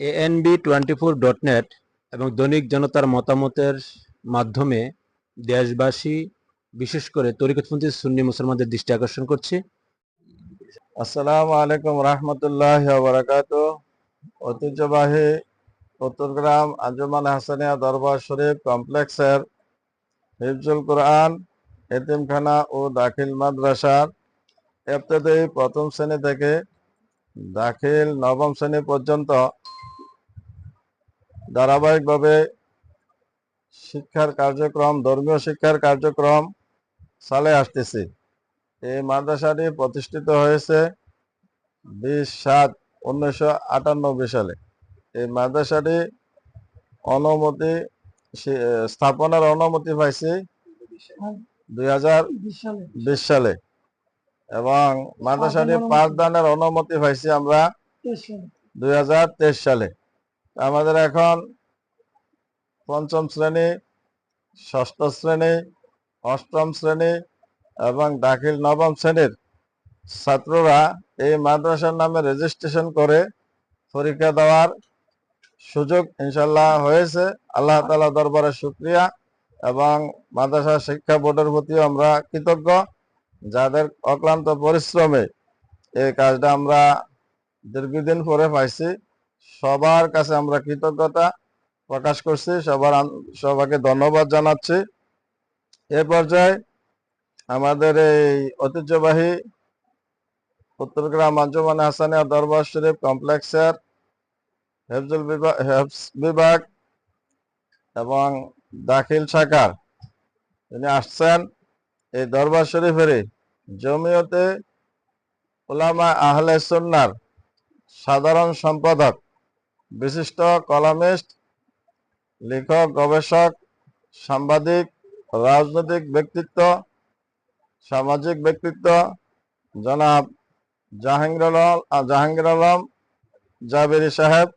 A N B twenty four dot net এবং দৈনিক জনতার মতামতের মাধ্যমে দেশবাসী, বিশেষ করে তরিকতপন্থী সুন্নি মুসলমানদের দৃষ্টি আকর্ষণ করছি। আসসালামু আলাইকুম রহমতুল্লাহ বারাকাত ঐতিহ্যবাহী উত্তরগ্রাম আঞ্জুমান হাসানিয়া দরবার শরীফ কমপ্লেক্সের হিফজুল কোরআন, এতিমখানা ও দাখিল মাদ্রাসার এফতেদায়ী প্রথম শ্রেণি থেকে দাখিল নবম শ্রেণি পর্যন্ত ধারাবাহিকভাবে শিক্ষার কার্যক্রম ধর্মীয় শিক্ষার কার্যক্রম চালে আসতেছে। এই মাদ্রাসাটি প্রতিষ্ঠিত হয়েছে বিশ সাত উনিশশো সালে। এই মাদ্রাসাটি অনুমতি স্থাপনার অনুমতি পাইছি দুই হাজার বিশ সালে এবং মাদ্রাসাটি পাঠদানের অনুমতি পাইছি আমরা দুই হাজার তেইশ সালে। আমাদের এখন পঞ্চম শ্রেণি, ষষ্ঠ শ্রেণি, অষ্টম শ্রেণি এবং দাখিল নবম শ্রেণির ছাত্ররা এই মাদ্রাসার নামে রেজিস্ট্রেশন করে পরীক্ষা দেওয়ার সুযোগ ইনশাল্লাহ হয়েছে। আল্লাহ তালা দরবারে শুক্রিয়া এবং মাদ্রাসা শিক্ষা বোর্ডের প্রতিও আমরা কৃতজ্ঞ। যাদের অক্লান্ত পরিশ্রমে এই কাজটা আমরা দীর্ঘদিন পরে পাইছি সবার কাছে আমরা কৃতজ্ঞতা প্রকাশ করছি, সবার সবাইকে ধন্যবাদ জানাচ্ছি। এ পর্যায়ে আমাদের এই ঐতিহ্যবাহী উত্তরগ্রাম আঞ্জুমান হাসানিয়া দরবার শরীফ কমপ্লেক্সের হেফজুল বিভাগ হেফজ বিভাগ এবং দাখিল শাখার তিনি আসছেন, এই দরবার শরীফের জমিয়তে উলামা আহলে সুন্নার সাধারণ সম্পাদক বিশিষ্ট কলামিস্ট, লেখক, গবেষক, সাংবাদিক, রাজনৈতিক ব্যক্তিত্ব, সামাজিক ব্যক্তিত্ব, জনাব জাহাঙ্গীর জাহাঙ্গীর আলম জাবেরি সাহেব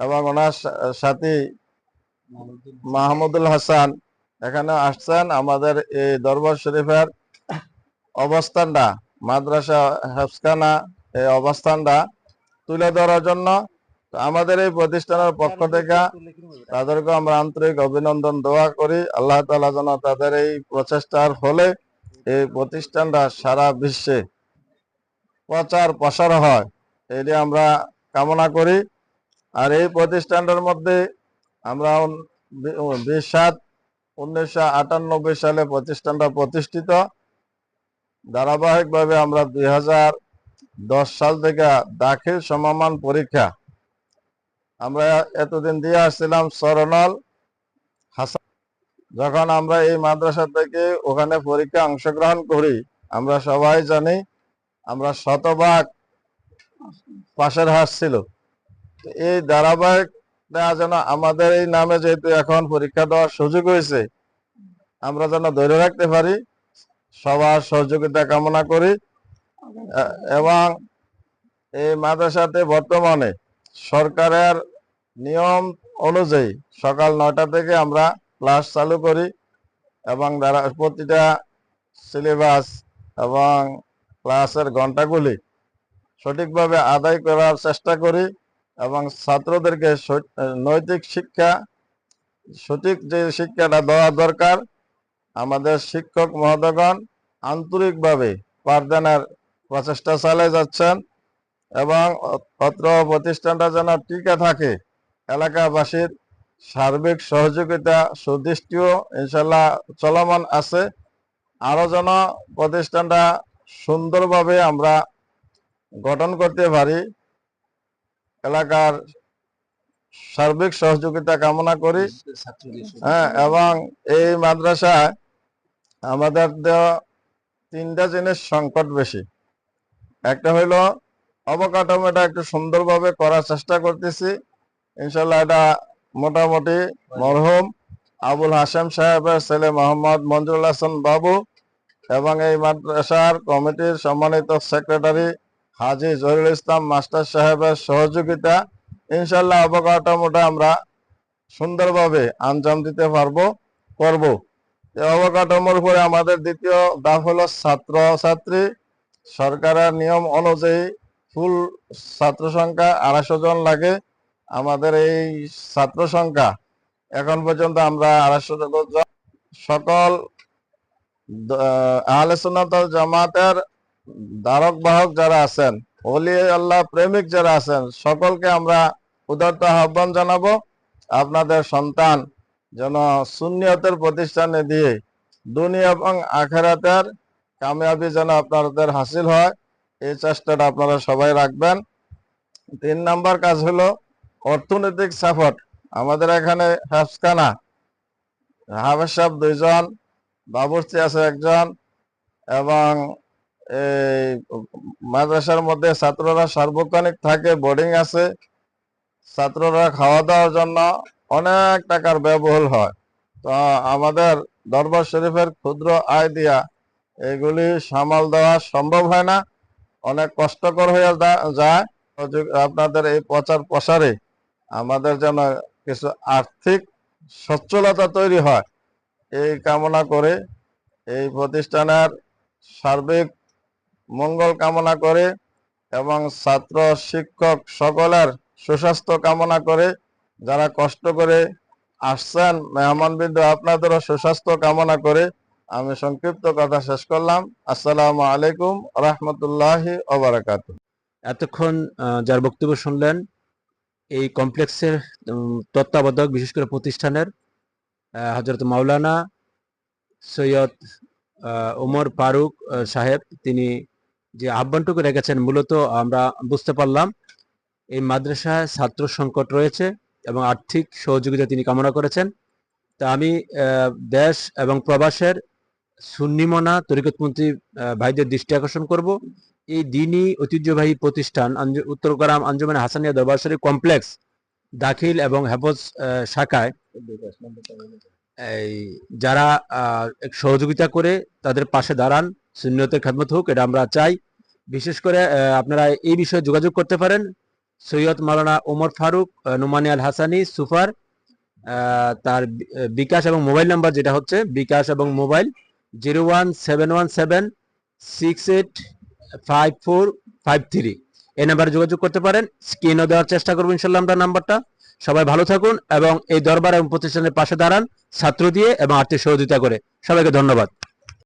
এবং ওনার সাথী মাহমুদুল হাসান। এখানে আসছেন আমাদের এই দরবার শরীফের অবস্থানটা, মাদ্রাসা হেফসখানা এই অবস্থানটা তুলে ধরার জন্য। তো আমাদের এই প্রতিষ্ঠানের পক্ষ থেকে তাদেরকে আমরা আন্তরিক অভিনন্দন দোয়া করি। আল্লাহ তালা যেন তাদের এই প্রচেষ্টার ফলে এই প্রতিষ্ঠানটা সারা বিশ্বে প্রচার প্রসার হয় এটি আমরা কামনা করি। আর এই প্রতিষ্ঠানটার মধ্যে আমরা বিশ সাত উনিশশো সালে প্রতিষ্ঠানটা প্রতিষ্ঠিত। ধারাবাহিকভাবে আমরা দুই হাজার দশ সাল থেকে দাখিল সমমান পরীক্ষা আমরা এতদিন দিয়ে আসছিলাম সরনল হাসান। যখন আমরা এই মাদ্রাসা থেকে ওখানে পরীক্ষা অংশগ্রহণ করি, আমরা সবাই জানি আমরা শতভাগ পাশের হাস ছিল। এই ধারাবাহিক যেন আমাদের এই নামে যেহেতু এখন পরীক্ষা দেওয়ার সুযোগ হয়েছে, আমরা যেন ধরে রাখতে পারি, সবার সহযোগিতা কামনা করি এবং এই মাদ্রাসাতে বর্তমানে সরকারের নিয়ম অনুযায়ী সকাল নয়টা থেকে আমরা ক্লাস চালু করি এবং দ্বারা প্রতিটা সিলেবাস এবং ক্লাসের ঘন্টাগুলি সঠিকভাবে আদায় করার চেষ্টা করি এবং ছাত্রদেরকে নৈতিক শিক্ষা, সঠিক যে শিক্ষাটা দেওয়া দরকার, আমাদের শিক্ষক মহোদয়গণ আন্তরিকভাবে পাঠদানের প্রচেষ্টা চালিয়ে যাচ্ছেন এবং অত্র প্রতিষ্ঠানটা যেন টিকে থাকে। এলাকাবাসীর সার্বিক সহযোগিতা সুদৃষ্টিও ইনশাল্লাহ চলমান আছে। আরও যেন প্রতিষ্ঠানটা সুন্দরভাবে আমরা গঠন করতে পারি, এলাকার সার্বিক সহযোগিতা কামনা করি। হ্যাঁ এবং এই মাদ্রাসায় আমাদের তিনটা জিনিস সংকট বেশি। একটা হইল অবকাঠামোটা একটু সুন্দরভাবে করার চেষ্টা করতেছি। ইনশাল্লাহ এটা মোটামুটি মরহুম আবুল হাসেম সাহেবের ছেলে মোহাম্মদ মঞ্জুরুল হাসান বাবু এবং এই মাদ্রাসার কমিটির সম্মানিত সেক্রেটারি হাজি জহিরুল ইসলাম মাস্টার সাহেবের সহযোগিতা। ইনশাল্লাহ অবকাঠামোটা আমরা সুন্দরভাবে আঞ্জাম দিতে পারব, করব। অবকাঠামোর উপরে আমাদের দ্বিতীয় ধাপ হলো ছাত্র ছাত্রী। সরকারের নিয়ম অনুযায়ী ফুল ছাত্র সংখ্যা আড়াইশো জন লাগে। আমাদের এই ছাত্র সংখ্যা এখন পর্যন্ত আমরা আড়াইশো সকল দ- আহ, আহলে জামাতের ধারক বাহক যারা আছেন ওলি আল্লাহ প্রেমিক যারা আছেন সকলকে আমরা উদারত আহ্বান জানাব। আপনাদের সন্তান যেন সুন্নিয়তের প্রতিষ্ঠানে দিয়ে দুনিয়া এবং আখেরাতের কামিয়াবি যেন আপনাদের হাসিল হয় এই চেষ্টাটা আপনারা সবাই রাখবেন। তিন নাম্বার কাজ হলো অর্থনৈতিক সাপোর্ট। আমাদের এখানে হাফসখানা হাফেজ সাহেব দুইজন, বাবুর্চি আছে একজন, এবং এই মাদ্রাসার মধ্যে ছাত্ররা সার্বক্ষণিক থাকে বোর্ডিং আছে। ছাত্ররা খাওয়া দাওয়ার জন্য অনেক টাকার ব্যয়বহুল হয়। তো আমাদের দরবার শরীফের ক্ষুদ্র আয় দিয়া এগুলি সামাল দেওয়া সম্ভব হয় না। অনেক কষ্টকর হয়ে যায়। আপনাদের এই প্রচার প্রসারে আমাদের যেন কিছু আর্থিক সচ্ছলতা তৈরি হয়, এই কামনা করে, এই প্রতিষ্ঠানের সার্বিক মঙ্গল কামনা করে এবং ছাত্র, শিক্ষক সকলের সুস্বাস্থ্য কামনা করে যারা কষ্ট করে আসছেন, মেহমানবৃন্দ আপনাদেরও সুস্বাস্থ্য কামনা করে আমি সংক্ষিপ্ত কথা শেষ করলাম। আসসালামু আলাইকুম রহমতুল্লাহি ওবরাকাত এতক্ষণ যার বক্তব্য শুনলেন এই কমপ্লেক্সের তত্ত্বাবধায়ক বিশেষ করে প্রতিষ্ঠানের হজরত মাওলানা সৈয়দ ওমর ফারুক সাহেব, তিনি যে আহ্বানটুকু রেখেছেন, মূলত আমরা বুঝতে পারলাম এই মাদ্রাসায় ছাত্র সংকট রয়েছে এবং আর্থিক সহযোগিতা তিনি কামনা করেছেন। তা আমি দেশ এবং প্রবাসের সুন্নিমনা তরিকতমন্ত্রী ভাইদের দৃষ্টি আকর্ষণ করব। এই দিনই ঐতিহ্যবাহী প্রতিষ্ঠান উত্তরগ্রাম আঞ্জুমান হাসানিয়া দরবার কমপ্লেক্স দাখিল এবং হেফজ শাখায়, এই যারা সহযোগিতা করে তাদের পাশে দাঁড়ান সুন্নতের খেদমত হোক, এটা আমরা চাই। বিশেষ করে আপনারা এই বিষয়ে যোগাযোগ করতে পারেন। সৈয়দ মালানা ওমর ফারুক নোমানি আল হাসানি, সুফার তার বিকাশ এবং মোবাইল নাম্বার যেটা হচ্ছে, বিকাশ এবং mobile zero one seven one seven six eight five four five three. এই নাম্বারে যোগাযোগ করতে পারেন, স্ক্রিনও দেওয়ার চেষ্টা করব ইনশাল্লাহ আমরা নাম্বারটা। সবাই ভালো থাকুন এবং এই দরবার এবং প্রতিষ্ঠানের পাশে দাঁড়ান, ছাত্র দিয়ে এবং আর্থিক সহযোগিতা করে। সবাইকে ধন্যবাদ।